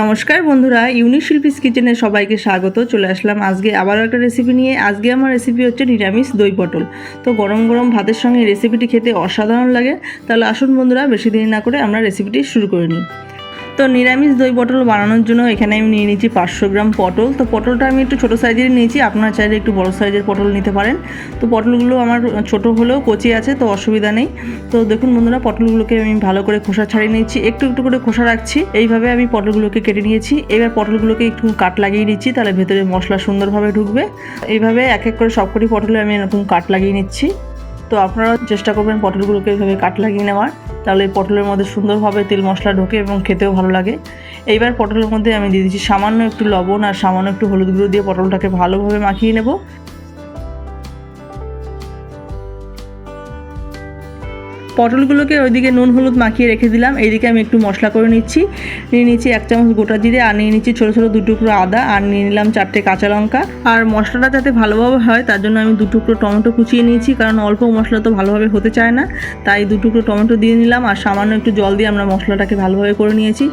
নমস্কার বন্ধুরা ইউনিক শিল্পীস কিচেনে সবাইকে স্বাগত, চলে আসলাম আজকে আবারও একটা রেসিপি নিয়ে। আজকে আমার রেসিপি হচ্ছে নিরামিষ দই পটল। তো গরম গরম ভাতের সঙ্গে রেসিপিটি খেতে অসাধারণ লাগে। তাহলে আসুন বন্ধুরা, বেশি দেরি না করে আমরা রেসিপিটি শুরু করে নিই। তো নিরামিষ দই পটল বানানোর জন্য এখানে আমি নিয়ে নিয়েছি পাঁচশো গ্রাম পটল। তো পটলটা আমি একটু ছোটো সাইজের নিয়েছি, আপনারা চাইলে একটু বড় সাইজের পটল নিতে পারেন। তো পটলগুলো আমার ছোট হলেও কচি আছে, তো অসুবিধা নেই। তো দেখুন বন্ধুরা, পটলগুলোকে আমি ভালো করে খোসা ছাড়িয়ে নিচ্ছি একটু একটু করে খোসা রাখছি। এইভাবে আমি পটলগুলোকে কেটে নিয়েছি। এবার পটলগুলোকে একটু কাট লাগিয়ে নিচ্ছি, তাহলে ভেতরে মশলা সুন্দরভাবে ঢুকবে। এইভাবে এক এক করে সবকটি পটলে আমি এরকম কাট লাগিয়ে নিচ্ছি। তো আপনারা চেষ্টা করবেন পটলগুলোকে এইভাবে কাট লাগিয়ে নেওয়ার। তাহলে পটলের মধ্যে সুন্দরভাবে তেল মশলা ঢোকে এবং খেতেও ভালো লাগে। এইবার পটলের মধ্যে আমি দিয়ে দিচ্ছি সামান্য একটু লবণ আর সামান্য একটু হলুদ গুঁড়ো দিয়ে পটলটাকে ভালোভাবে মাখিয়ে নেব। পটলগুলোকে ওইদিকে নুন, হলুদ মাখিয়ে রেখে দিলাম। এইদিকে আমি একটু মশলা করে নিচ্ছি। নিয়ে নিচ্ছি এক চামচ গোটা জিরে, আর নিয়ে নিচ্ছি ছোটো ছোটো দু টুকরো আদা, আর নিয়ে নিলাম চারটে কাঁচা লঙ্কা। আর মশলাটা যাতে ভালোভাবে হয়, তার জন্য আমি দু টুকরো টমেটো কুচিয়ে নিয়েছি, কারণ অল্প মশলা তো ভালোভাবে হতে চায় না। তাই দু টুকরো টমেটো দিয়ে নিলাম, আর সামান্য একটু জল দিয়ে আমরা মশলাটাকে ভালোভাবে করে নিয়েছি।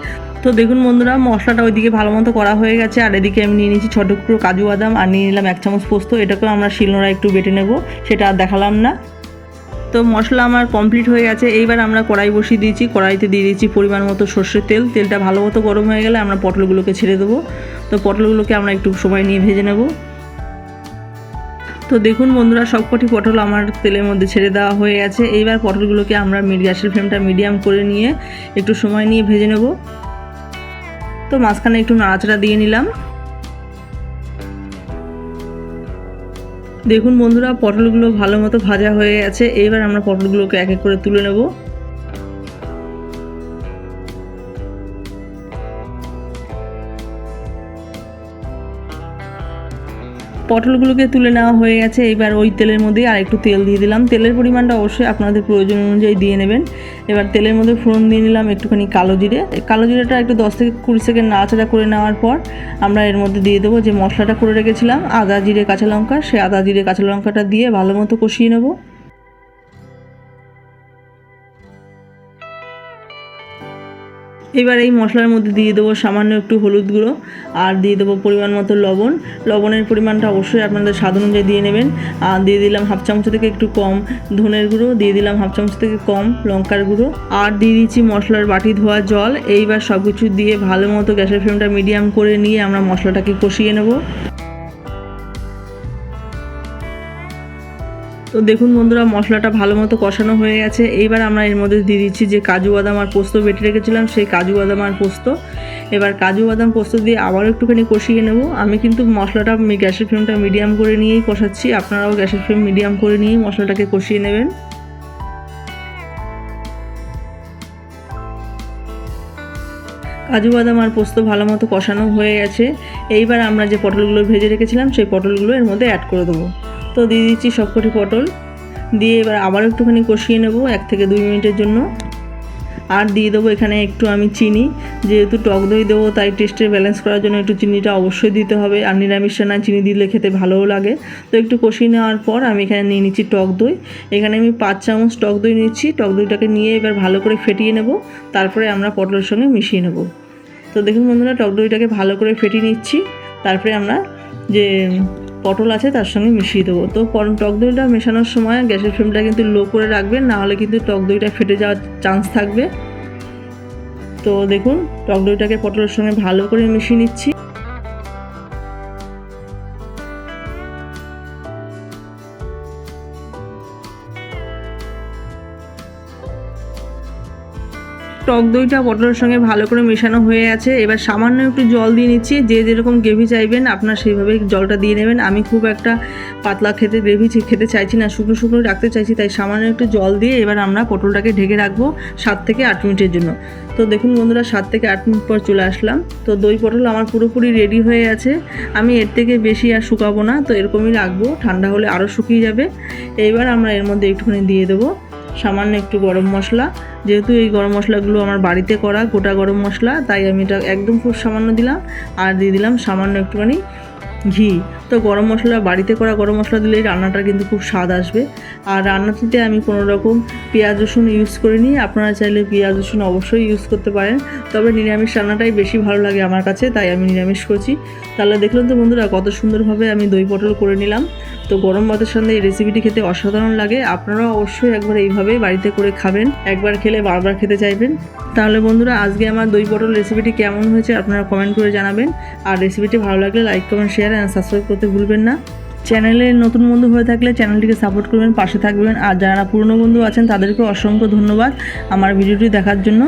তো দেখুন বন্ধুরা, মশলাটা ওইদিকে ভালো মতো করা হয়ে গেছে, আর এদিকে আমি নিয়ে নিয়েছি ছ টুকরো কাজু বাদাম, আর নিয়ে নিলাম এক চামচ পোস্ত। এটাকেও আমরা শিলনোড়া একটু বেটে নেব, সেটা আর দেখালাম না। তো মশলা আমার কমপ্লিট হয়ে গেছে। এইবার আমরা কড়াই বসিয়ে দিয়েছি, কড়াইতে দিয়ে দিয়েছি পরিমাণ মতো সর্ষের তেল। তেলটা ভালো মতো গরম হয়ে গেলে আমরা পটলগুলোকে ছেড়ে দেবো। তো পটলগুলোকে আমরা একটু সময় নিয়ে ভেজে নেব। তো দেখুন বন্ধুরা, সবকটি পটল আমার তেলের মধ্যে ছেড়ে দেওয়া হয়ে গেছে। এইবার পটলগুলোকে আমরা মিড, গ্যাসের ফ্লেমটা মিডিয়াম করে নিয়ে একটু সময় নিয়ে ভেজে নেব। তো মাঝখানে একটু নাড়াচাড়া দিয়ে নিলাম। দেখুন বন্ধুরা, পটলগুলো ভালো মতো ভাজা হয়ে গেছে। এইবার আমরা পটলগুলোকে এক এক করে তুলে নেব। পটলগুলোকে তুলে নেওয়া হয়ে গেছে। এবার ওই তেলের মধ্যে আর একটু তেল দিয়ে দিলাম। তেলের পরিমাণটা অবশ্যই আপনাদের প্রয়োজন অনুযায়ী দিয়ে নেবেন। এবার তেলের মধ্যে ফোড়ন দিয়ে নিলাম একটুখানি কালো জিরে। কালো জিরেটা একটু দশ থেকে কুড়ি সেকেন্ড নাড়াচাড়া করে নেওয়ার পর আমরা এর মধ্যে দিয়ে দেবো যে মশলাটা করে রেখেছিলাম, আদা জিরে কাঁচা লঙ্কা। সে আদা জিরে কাঁচা লঙ্কাটা দিয়ে ভালো মতো কষিয়ে নেব। এবার এই মশলার মধ্যে দিয়ে দেবো সামান্য একটু হলুদ গুঁড়ো আর দিয়ে দেবো পরিমাণ মতো লবণ। লবণের পরিমাণটা অবশ্যই আপনাদের স্বাদ অনুযায়ী দিয়ে নেবেন। আর দিয়ে দিলাম হাফ চামচ থেকে একটু কম ধনের গুঁড়ো, দিয়ে দিলাম হাফ চামচ থেকে কম লঙ্কার গুঁড়ো। আর দিয়ে দিচ্ছি মশলার বাটি ধোয়া জল। এইবার সব কিছু দিয়ে ভালো মতো গ্যাসের ফ্লেমটা মিডিয়াম করে নিয়ে আমরা মশলাটাকে কষিয়ে নেব। তো দেখুন বন্ধুরা, মশলাটা ভালো মতো কষানো হয়ে গেছে। এইবার আমরা এর মধ্যে দিয়ে দিচ্ছি যে কাজু বাদাম আর পোস্ত বেটে রেখেছিলাম, সেই কাজু বাদাম আর পোস্ত। এবার কাজু বাদাম পোস্ত দিয়ে আবারও একটুখানি কষিয়ে নেব। আমি কিন্তু মশলাটা গ্যাসের ফ্লেমটা মিডিয়াম করে নিয়েই কষাচ্ছি। আপনারাও গ্যাসের ফ্লেম মিডিয়াম করে নিয়েই মশলাটাকে কষিয়ে নেবেন। কাজু বাদাম আর পোস্ত ভালো মতো কষানো হয়ে গেছে। এইবার আমরা যে পটলগুলো ভেজে রেখেছিলাম, সেই পটলগুলো এর মধ্যে অ্যাড করে দেবো। তো দিয়ে দিচ্ছি সবকটি পটল। দিয়ে এবার আবার একটুখানি কষিয়ে নেব এক থেকে দুই মিনিটের জন্য। আর দিয়ে দেবো এখানে একটু আমি চিনি। যেহেতু টক দই দেবো, তাই টেস্টের ব্যালেন্স করার জন্য একটু চিনিটা অবশ্যই দিতে হবে। আর নিরামিষ না চিনি দিলে খেতে ভালোও লাগে। তো একটু কষিয়ে নেওয়ার পর আমি এখানে নিয়ে নিচ্ছি টক দই। এখানে আমি পাঁচ চামচ টক দই নিচ্ছি। টক দইটাকে নিয়ে এবার ভালো করে ফেটিয়ে নেব। তারপরে আমরা পটলের সঙ্গে মিশিয়ে নেব। তো দেখুন বন্ধুরা, টক দইটাকে ভালো করে ফেটিয়ে নিচ্ছি। তারপরে আমরা যে পটল আছে, তার সঙ্গে মিশিয়ে দেবো। তো টক দইটা মেশানোর সময় গ্যাসের ফ্লেমটা কিন্তু লো করে রাখবেন নাহলে কিন্তু টক দইটা ফেটে যাওয়ার চান্স থাকবে। তো দেখুন, টক দইটাকে পটলের সঙ্গে ভালো করে মিশিয়ে নিচ্ছি। টক দইটা পটলের সঙ্গে ভালো করে মেশানো হয়ে আছে। এবার সামান্য একটু জল দিয়ে নিচ্ছি। যে যেরকম গ্রেভি চাইবেন, আপনার সেইভাবে জলটা দিয়ে নেবেন। আমি খুব একটা পাতলা খেতে গ্রেভি খেতে চাইছি না, শুকনো শুকনো রাখতে চাইছি, তাই সামান্য একটু জল দিয়ে এবার আমরা পটলটাকে ঢেকে রাখব সাত থেকে আট মিনিটের জন্য। তো দেখুন বন্ধুরা, সাত থেকে আট মিনিট পর চলে আসলাম। তো দই পটল আমার পুরোপুরি রেডি হয়ে আছে। আমি এর থেকে বেশি আর শুকাবো না, তো এরকমই রাখব। ঠান্ডা হলে আরও শুকিয়ে যাবে। এইবার আমরা এর মধ্যে একটুখানি দিয়ে দেবো। সামান্য একটু গরম মশলা। যেহেতু এই গরম মশলাগুলো আমার বাড়িতে করা গোটা গরম মশলা, তাই আমি এটা একদম খুব সামান্য দিলাম। আর দিয়ে দিলাম সামান্য একটুখানি ঘি। তো গরম মশলা, বাড়িতে করা গরম মশলা দিলেই রান্নাটা কিন্তু খুব স্বাদ আসবে। আর রান্নাটিতে আমি কোনো রকম পেঁয়াজ, রসুন ইউজ করিনি। আপনারা চাইলে পেঁয়াজ, রসুন অবশ্যই ইউজ করতে পারেন। তবে নিরামিষ রান্নাটাই বেশি ভালো লাগে আমার কাছে, তাই আমি নিরামিষ করছি। তাহলে দেখলেন তো বন্ধুরা, কত সুন্দরভাবে আমি দই পটল করে নিলাম। তো গরম ভাতের সঙ্গে এই রেসিপিটি খেতে অসাধারণ লাগে। আপনারাও অবশ্যই একবার এইভাবেই বাড়িতে করে খাবেন। একবার খেলে বারবার খেতে চাইবেন। তাহলে বন্ধুরা, আজকে আমার দই পটল রেসিপিটি কেমন হয়েছে আপনারা কমেন্ট করে জানাবেন। আর রেসিপিটি ভালো লাগলে like comment share and subscribe করতে ভুলবেন না। চ্যানেলে নতুন বন্ধু হয়ে থাকলে চ্যানেলটিকে সাপোর্ট করবেন, পাশে থাকবেন। আর যারা পুরনো বন্ধু আছেন তাদেরকে অসংখ্য ধন্যবাদ আমার ভিডিওটি দেখার জন্য।